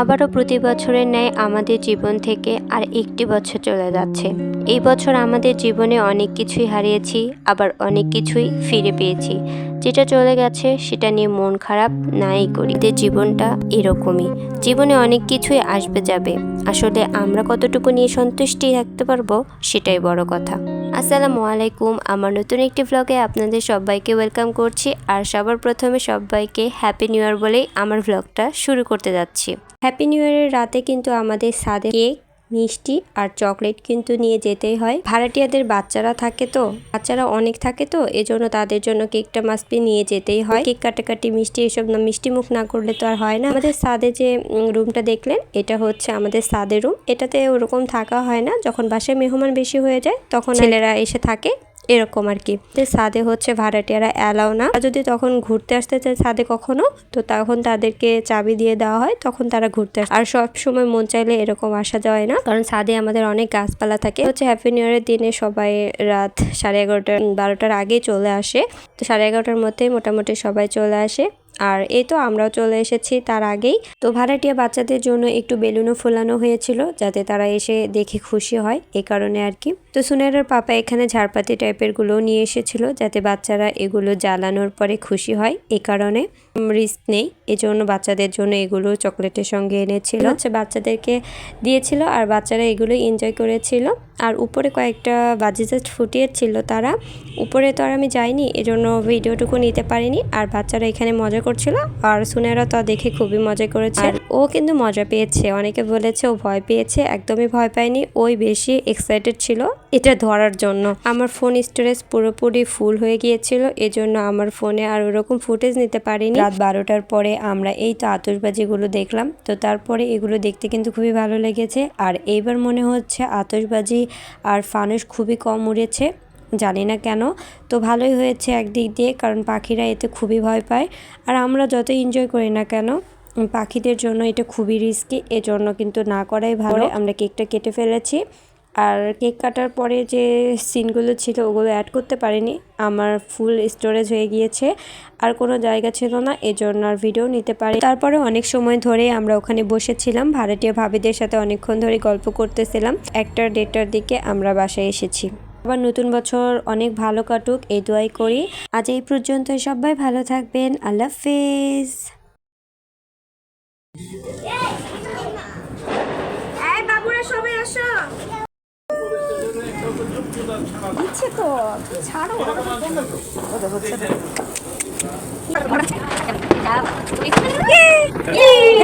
আবারও প্রতি বছরের ন্যায় আমাদের জীবন থেকে আর একটি বছর চলে যাচ্ছে। এই বছর আমাদের জীবনে অনেক কিছুই হারিয়েছি, আবার অনেক কিছুই ফিরে পেয়েছি। যেটা চলে গেছে, সেটা নিয়ে মন খারাপ নাই করি। জীবনটা এরকমই। জীবনে অনেক কিছুই আসবে যাবে। আসলে আমরা কতটুকু নিয়ে সন্তুষ্টি থাকতে পারব, সেটাই বড় কথা। আসসালামু আলাইকুম। আমার নতুন একটি ভ্লগে আপনাদের সবাইকে ওয়েলকাম করছি। আর সবার প্রথমে সবাইকে হ্যাপি নিউ ইয়ার বলেই আমার ভ্লগটা শুরু করতে যাচ্ছি। হ্যাপি নিউ ইয়ারের রাতে কিন্তু আমাদের সাদে কেক মিষ্টি আর চকলেট কিন্তু নিয়ে যেতেই হয়। ভাড়াটিয়াদের বাচ্চারা থাকে তো বাচ্চারা অনেক থাকে তো এজন্য তাদের জন্য কেকটা মাস্টবি নিয়ে যেতেই হয়। কেক কাটাকাটি মিষ্টি এসব না মিষ্টি মুখ না করলে তো আর হয় না। আমাদের সাদে যে রুমটা দেখলেন এটা হচ্ছে আমাদের সাদের রুম এটাতে ওরকম থাকা হয় না যখন বাসায় মেহমান বেশি হয়ে যায় তখন ছেলেরা এসে থাকে। এরকম আর কি। তো সাদে হচ্ছে ভাড়াটিয়ারা অ্যালাও না। যদি তখন ঘুরতে আসতে চায় সাদে কখনো, তো তখন তাদেরকে চাবি দিয়ে দেওয়া হয়, তখন তারা ঘুরতে আসে। আর সব সময় মন চাইলে এরকম আসা যায় না, কারণ সাদে আমাদের অনেক গাছপালা থাকে। হচ্ছে হ্যাপি নিউ ইয়ারের দিনে সবাই রাত সাড়ে এগারোটা বারোটার আগেই চলে আসে। তো সাড়ে এগারোটার মধ্যেই মোটামুটি সবাই চলে আসে। আর এই তো আমরাও চলে এসেছি তার আগেই। তো ভাড়াটিয়া বাচ্চাদের জন্য একটু বেলুনও ফোলানো হয়েছিল যাতে তারা এসে দেখে খুশি হয় এই কারণে আর কি। তো সুনেরার পাপা এখানে ঝাড়পাতি টাইপেরগুলো নিয়ে এসেছিল যাতে বাচ্চারা এগুলো জ্বালানোর পরে খুশি হয় এই কারণে রিস্ক নেই। এই জন্য বাচ্চাদের জন্য এগুলো চকলেটের সঙ্গে এনেছিল। হচ্ছে বাচ্চাদেরকে দিয়েছিল আর বাচ্চারা এগুলো এনজয় করেছিল। আর উপরে কয়েকটা বাজি জাস্ট ফুটিয়েছিল তারা। উপরে তো আর আমি যাইনি, এজন্য ভিডিওটুকু নিতে পারিনি। আর বাচ্চারা এখানে মজা করছিল আর সুনেরা তা দেখে খুবই মজা করেছে। ও কিন্তু মজা পেয়েছে। অনেকে বলেছে ও ভয় পেয়েছে, একদমই ভয় পায়নি। ওই বেশি এক্সাইটেড ছিল এটা ধরার জন্য। আমার ফোন স্টোরেজ পুরোপুরি ফুল হয়ে গিয়েছিল, এজন্য আমার ফোনে আর ওরকম ফুটেজ নিতে পারিনি। রাত বারোটার পরে আমরা এই তো আতশবাজিগুলো দেখলাম, তো তারপরে এগুলো দেখতে কিন্তু খুবই ভালো লেগেছে। আর এইবার মনে হচ্ছে আতশবাজি আর ফানুস খুবই কম উড়েছে। জানি না কেন। তো ভালোই হয়েছে একদিক দিয়ে কারণ পাখিরা এতে খুবই ভয় পায়। আর আমরা যত এনজয় করি না কেন পাখিদের জন্য এটা খুবই রিস্কি এজন্য কিন্তু না করাই ভালো। আমরা কেকটা কেটে ফেলেছি। আর কেক কাটার পরে যে সিনগুলো ছিল ওগুলো অ্যাড করতে পারিনি। আমার ফুল স্টোরেজ হয়ে গিয়েছে। আর কোনো জায়গা ছিল না এজন্য আর ভিডিও নিতে পারি তারপরে অনেক সময় ধরে আমরা ওখানে বসেছিলাম। ভাড়াটিয়া ভাবিদের সাথে অনেকক্ষণ ধরে গল্প করতেছিলাম। একটা ডেটার দিকে আমরা বাসায় এসেছি। আবার নতুন বছর অনেক ভালো কাটুক এই দোয়াই করি আজ এই পর্যন্ত সবাই ভালো থাকবেন আল্লাহ হাফেজ সবাই আসো ইচ্ছে তো ছাড়ো হচ্ছে। ইয়ে, ইয়ে,